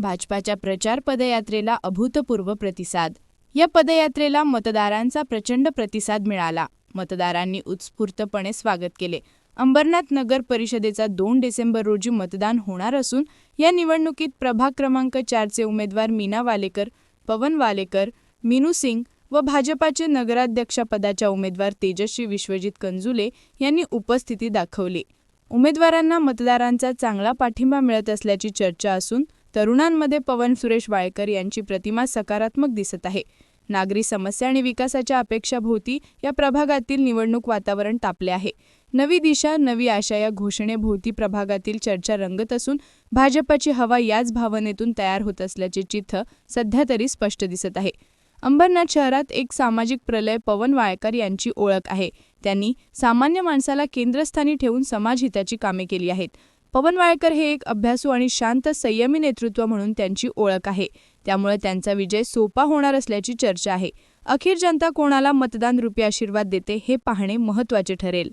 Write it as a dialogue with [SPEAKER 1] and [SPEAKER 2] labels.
[SPEAKER 1] भाजपाच्या प्रचार पदयात्रेला अभूतपूर्व प्रतिसाद. या पदयात्रेला मतदारांचा प्रचंड प्रतिसाद मिळाला. मतदारांनी उत्स्फूर्तपणे स्वागत केले. अंबरनाथ नगर परिषदेचा दोन डिसेंबर रोजी मतदान होणार असून या निवडणुकीत प्रभाग क्रमांक चारचे उमेदवार मीना वालेकर पवन वालेकर मिनू सिंग व भाजपाचे नगराध्यक्षपदाच्या उमेदवार तेजस्वी विश्वजित कंजुले यांनी उपस्थिती दाखवली. उमेदवारांना मतदारांचा चांगला पाठिंबा मिळत असल्याची चर्चा असून तरुणांमध्ये पवन सुरेश वाळकर यांची प्रतिमा सकारात्मक दिसत आहे. नागरी समस्या आणि विकासाच्या अपेक्षाभोवती या प्रभागातील निवडणूक वातावरण तापले आहे. नवी दिशा नवी आशा या घोषणेभोवती प्रभागातील चर्चा रंगत असून भाजपाची हवा याच भावनेतून तयार होत असल्याचे चित्र सध्या तरी स्पष्ट दिसत आहे. अंबरनाथ शहरात एक सामाजिक प्रलय पवन वाळकर यांची ओळख आहे. त्यांनी सामान्य माणसाला केंद्रस्थानी ठेवून समाजहिताची कामे केली आहेत. पवन वाळकर हे एक अभ्यासू आणि शांत संयमी नेतृत्व म्हणून त्यांची ओळख आहे. त्यामुळे त्यांचा विजय सोपा होणार असल्याची चर्चा आहे. अखेर जनता कोणाला मतदान रूपी आशीर्वाद देते हे पाहणे महत्त्वाचे ठरेल.